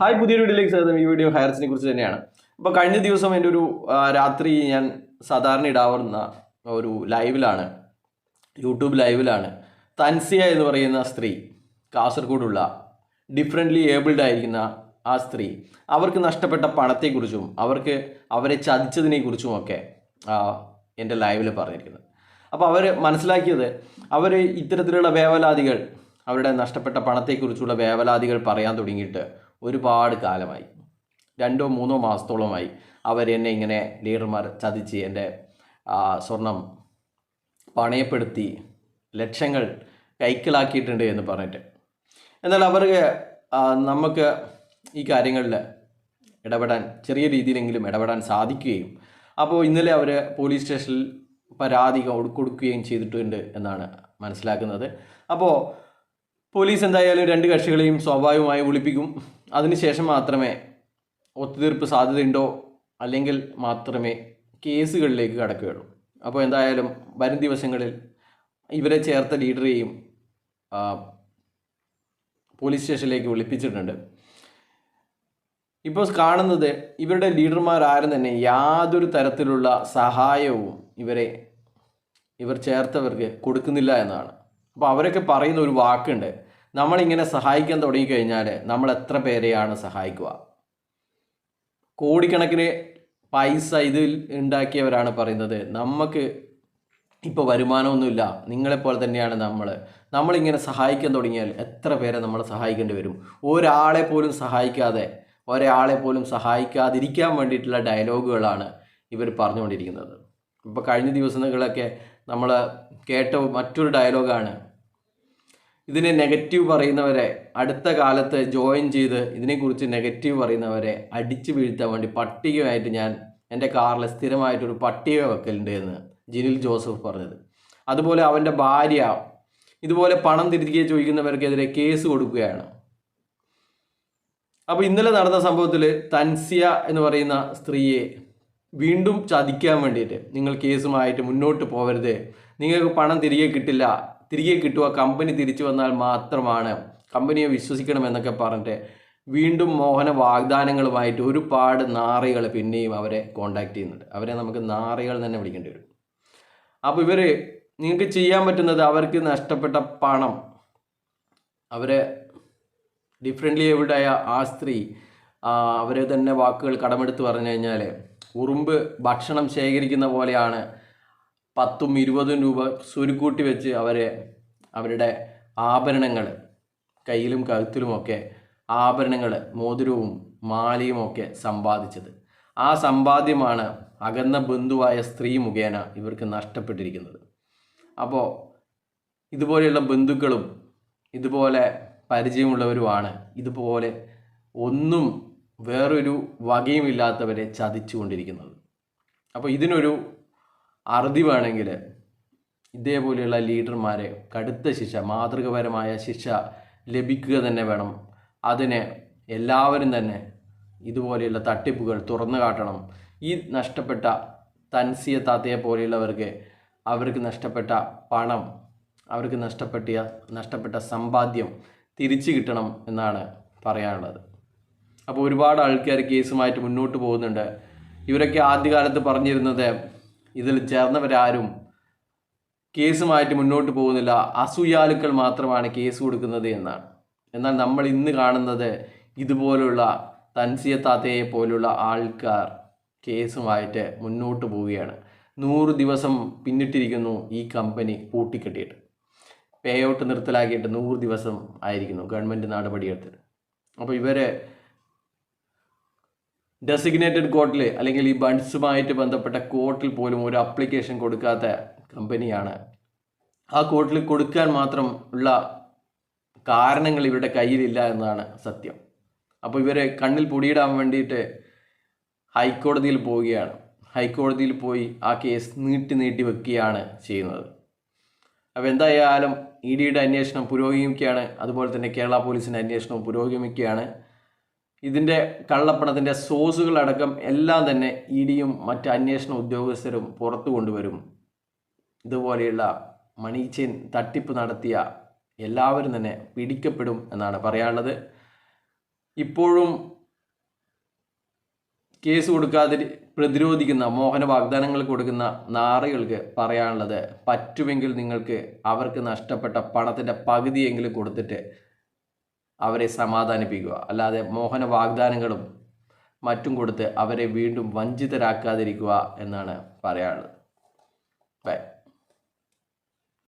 Hi പുതിയൊരു വീഡിയോയിലേക്ക് സ്വാഗതം. ഈ വീഡിയോ ഹയർസിനെ കുറിച്ച് തന്നെയാണ്. അപ്പോൾ കഴിഞ്ഞ ദിവസം എന്റെ ഒരു രാത്രി ഞാൻ സാധാരണ ഇടാവുന്ന ഒരു ലൈവിലാണ് യൂട്യൂബ് ലൈവിലാണ്. തൻസിയ എന്ന് പറയുന്ന സ്ത്രീ കാസർഗോഡുള്ള ഡിഫറെന്റ്ലി ഏബിൾഡ് ആയിരിക്കുന്ന ആ സ്ത്രീ. അവർക്ക് നഷ്ടപ്പെട്ട പണത്തെക്കുറിച്ചും അവർക്ക് അവരെ ചതിച്ചതിനെക്കുറിച്ചും ഒക്കെ എന്റെ ലൈവിൽ പറഞ്ഞിരിക്കുന്നത്. അപ്പോൾ അവർ മനസ്സിലാക്കിയത് അവർ ഇത്തരത്തിലുള്ള വേവലാതികൾ അവരുടെ നഷ്ടപ്പെട്ട പണത്തെക്കുറിച്ചുള്ള വേവലാതികൾ പറയാൻ തുടങ്ങിയിട്ട് ഒരുപാട് കാലമായി. രണ്ടോ മൂന്നോ മാസത്തോളമായി അവർ എന്നെ ഇങ്ങനെ ലീഡർമാർ ചതിച്ച് എന്റെ സ്വർണം പണയപ്പെടുത്തി ലക്ഷങ്ങൾ കൈക്കിളാക്കിയിട്ടുണ്ട് എന്ന് പറഞ്ഞിട്ട്. എന്നാൽ അവർക്ക് നമുക്ക് ഈ കാര്യങ്ങളിൽ ഇടപെടാൻ ചെറിയ രീതിയിലെങ്കിലും ഇടപെടാൻ സാധിക്കുകയും അപ്പോൾ ഇന്നലെ അവർ പോലീസ് സ്റ്റേഷനിൽ പരാതി കൊടു- കൊടുക്കുകയും ചെയ്തിട്ടുണ്ട് എന്നാണ് മനസ്സിലാക്കുന്നത്. അപ്പോൾ പോലീസ് എന്തായാലും രണ്ട് കക്ഷികളെയും സ്വാഭാവികമായി വിളിപ്പിക്കും. അതിനുശേഷം മാത്രമേ ഒത്തുതീർപ്പ് സാധ്യതയുണ്ടോ? അല്ലെങ്കിൽ മാത്രമേ കേസുകളിലേക്ക് കടക്കുകയുള്ളൂ. അപ്പോൾ എന്തായാലും വരും ദിവസങ്ങളിൽ ഇവരെ ചേർത്ത ലീഡറെയും പോലീസ് സ്റ്റേഷനിലേക്ക് വിളിപ്പിച്ചിട്ടുണ്ട്. ഇപ്പോൾ കാണുന്നത് ഇവരുടെ ലീഡർമാരാരും തന്നെ യാതൊരു തരത്തിലുള്ള സഹായവും ഇവരെ ഇവർ ചേർത്തവർക്ക് കൊടുക്കുന്നില്ല എന്നാണ്. അപ്പോൾ അവരൊക്കെ പറയുന്ന ഒരു വാക്കുണ്ട്. നമ്മളിങ്ങനെ സഹായിക്കാൻ തുടങ്ങിക്കഴിഞ്ഞാൽ നമ്മൾ എത്ര പേരെയാണ് സഹായിക്കുക? കോടിക്കണക്കിന് പൈസ ഇതിൽ ഉണ്ടാക്കിയവരാണ് പറയുന്നത്. നമുക്ക് ഇപ്പോൾ വരുമാനമൊന്നുമില്ല. നിങ്ങളെപ്പോലെ തന്നെയാണ് നമ്മൾ നമ്മളിങ്ങനെ സഹായിക്കാൻ തുടങ്ങിയാൽ എത്ര പേരെ നമ്മൾ സഹായിക്കേണ്ടി വരും? ഒരാളെ പോലും സഹായിക്കാതെ ഒരാളെ പോലും സഹായിക്കാതിരിക്കാൻ വേണ്ടിയിട്ടുള്ള ഡയലോഗുകളാണ് ഇവർ പറഞ്ഞുകൊണ്ടിരിക്കുന്നത്. ഇപ്പോൾ കഴിഞ്ഞ ദിവസങ്ങളൊക്കെ നമ്മൾ കേട്ട മറ്റൊരു ഡയലോഗാണ് ഇതിനെ നെഗറ്റീവ് പറയുന്നവരെ അടുത്ത കാലത്ത് ജോയിൻ ചെയ്ത് ഇതിനെക്കുറിച്ച് നെഗറ്റീവ് പറയുന്നവരെ അടിച്ചു വീഴ്ത്താൻ വേണ്ടി പട്ടികയായിട്ട് ഞാൻ എന്റെ കാറിൽ സ്ഥിരമായിട്ടൊരു പട്ടിക വെക്കലുണ്ട് എന്ന് ജിനിൽ ജോസഫ് പറഞ്ഞത്. അതുപോലെ അവന്റെ ഭാര്യ ഇതുപോലെ പണം തിരികെ ചോദിക്കുന്നവർക്കെതിരെ കേസ് കൊടുക്കുകയാണ്. അപ്പോൾ ഇന്നലെ നടന്ന സംഭവത്തിൽ തൻസിയ എന്ന് പറയുന്ന സ്ത്രീയെ വീണ്ടും ചതിക്കാൻ വേണ്ടിയിട്ട് നിങ്ങൾ കേസുമായിട്ട് മുന്നോട്ട് പോകരുത്. നിങ്ങൾക്ക് പണം തിരികെ കിട്ടില്ല. തിരികെ കിട്ടുക കമ്പനി തിരിച്ചു വന്നാൽ മാത്രമാണ് കമ്പനിയെ വിശ്വസിക്കണം എന്നൊക്കെ പറഞ്ഞിട്ട് വീണ്ടും മോഹന വാഗ്ദാനങ്ങളുമായിട്ട് ഒരുപാട് നാറികൾ പിന്നെയും അവരെ കോണ്ടാക്ട് ചെയ്യുന്നുണ്ട്. അവരെ നമുക്ക് നാറികൾ തന്നെ വിളിക്കേണ്ടി വരും. അപ്പോൾ ഇവർ നിങ്ങൾക്ക് ചെയ്യാൻ പറ്റുന്നത് അവർക്ക് നഷ്ടപ്പെട്ട പണം. അവരെ ഡിഫറെന്റ്ലി എവിടായ ആ സ്ത്രീ അവരെ തന്നെ വാക്കുകൾ കടമെടുത്ത് പറഞ്ഞു കഴിഞ്ഞാൽ ഉറുമ്പ് ഭക്ഷണം ശേഖരിക്കുന്ന പോലെയാണ് പത്തും ഇരുപതും രൂപ സ്വരുക്കൂട്ടി വെച്ച് അവരെ അവരുടെ ആഭരണങ്ങൾ കയ്യിലും കഴുത്തിലുമൊക്കെ ആഭരണങ്ങൾ മോതിരവും മാലയും ഒക്കെ സമ്പാദിച്ചത്. ആ സമ്പാദ്യമാണ് അകന്ന ബന്ധുവായ സ്ത്രീ മുഖേന ഇവർക്ക് നഷ്ടപ്പെട്ടിരിക്കുന്നത്. അപ്പോൾ ഇതുപോലെയുള്ള ബന്ധുക്കളും ഇതുപോലെ പരിചയമുള്ളവരുമാണ്. ഇതുപോലെ ഒന്നും വേറൊരു വകയുമില്ലാത്തവരെ ചതിച്ചുകൊണ്ടിരിക്കുന്നത്. അപ്പോൾ ഇതിനൊരു അറുതി വേണമെങ്കിൽ ഇതേപോലെയുള്ള ലീഡർമാരെ കടുത്ത ശിക്ഷ മാതൃകപരമായ ശിക്ഷ ലഭിക്കുക തന്നെ വേണം. അതിന് എല്ലാവരും തന്നെ ഇതുപോലെയുള്ള തട്ടിപ്പുകൾ തുറന്നു കാട്ടണം. ഈ നഷ്ടപ്പെട്ട തൻസിയ താത്തയെ പോലെയുള്ളവർക്ക് അവർക്ക് നഷ്ടപ്പെട്ട പണം അവർക്ക് നഷ്ടപ്പെട്ട നഷ്ടപ്പെട്ട സമ്പാദ്യം തിരിച്ചു കിട്ടണം എന്നാണ് പറയാനുള്ളത്. അപ്പോൾ ഒരുപാട് ആൾക്കാർ കേസുമായിട്ട് മുന്നോട്ട് പോകുന്നുണ്ട്. ഇവരൊക്കെ ആദ്യകാലത്ത് പറഞ്ഞിരുന്നത് ഇതിൽ ചേർന്നവരാരും കേസുമായിട്ട് മുന്നോട്ട് പോകുന്നില്ല. അസൂയാലുക്കൾ മാത്രമാണ് കേസ് കൊടുക്കുന്നത് എന്നാണ്. എന്നാൽ നമ്മൾ ഇന്ന് കാണുന്നത് ഇതുപോലുള്ള തൻസിയ താത്തയെ പോലുള്ള ആൾക്കാർ കേസുമായിട്ട് മുന്നോട്ട് പോവുകയാണ്. നൂറ് ദിവസം പിന്നിട്ടിരിക്കുന്നു ഈ കമ്പനി പൂട്ടിക്കെട്ടിയിട്ട്. പേ ഔട്ട് നിർത്തലാക്കിയിട്ട് നൂറ് ദിവസം ആയിരിക്കുന്നു ഗവൺമെന്റ് നടപടിയെടുത്തിട്ട്. അപ്പോൾ ഇവരെ ഡെസിഗ്നേറ്റഡ് കോർട്ടിൽ അല്ലെങ്കിൽ ഈ ബൺസുമായിട്ട് ബന്ധപ്പെട്ട കോർട്ടിൽ പോലും ഒരു അപ്ലിക്കേഷൻ കൊടുക്കാത്ത കമ്പനിയാണ് ആ കോർട്ടിൽ കൊടുക്കാൻ മാത്രം ഉള്ള കാരണങ്ങൾ ഇവരുടെ കയ്യിലില്ല എന്നതാണ് സത്യം. അപ്പോൾ ഇവരെ കണ്ണിൽ പൊടിയിടാൻ വേണ്ടിയിട്ട് ഹൈക്കോടതിയിൽ പോവുകയാണ്. ഹൈക്കോടതിയിൽ പോയി ആ കേസ് നീട്ടി നീട്ടി വെക്കുകയാണ് ചെയ്യുന്നത്. അപ്പോൾ എന്തായാലും ഇ ഡിയുടെ അന്വേഷണം പുരോഗമിക്കുകയാണ്. അതുപോലെ തന്നെ കേരള പോലീസിന്റെ അന്വേഷണവും പുരോഗമിക്കുകയാണ്. ഇതിന്റെ കള്ളപ്പണത്തിന്റെ സോഴ്സുകളടക്കം എല്ലാം തന്നെ ഇ ഡിയും മറ്റ് അന്വേഷണ ഉദ്യോഗസ്ഥരും പുറത്തു കൊണ്ടുവരും. ഇതുപോലെയുള്ള മണി ചെയിൻ തട്ടിപ്പ് നടത്തിയ എല്ലാവരും തന്നെ പിടിക്കപ്പെടും എന്നാണ് പറയാനുള്ളത്. ഇപ്പോഴും കേസ് കൊടുക്കാതെ പ്രതിരോധിക്കുന്ന മോഹന വാഗ്ദാനങ്ങൾ കൊടുക്കുന്ന നാറികൾക്ക് പറയാനുള്ളത് പറ്റുമെങ്കിൽ നിങ്ങൾക്ക് അവർക്ക് നഷ്ടപ്പെട്ട പണത്തിന്റെ പകുതിയെങ്കിലും കൊടുത്തിട്ട് അവരെ സമാധാനിപ്പിക്കുക. അല്ലാതെ മോഹന വാഗ്ദാനങ്ങളും മറ്റും കൊടുത്ത് അവരെ വീണ്ടും വഞ്ചിതരാക്കാതിരിക്കുക എന്നാണ് പറയാനുള്ളത്. ബൈ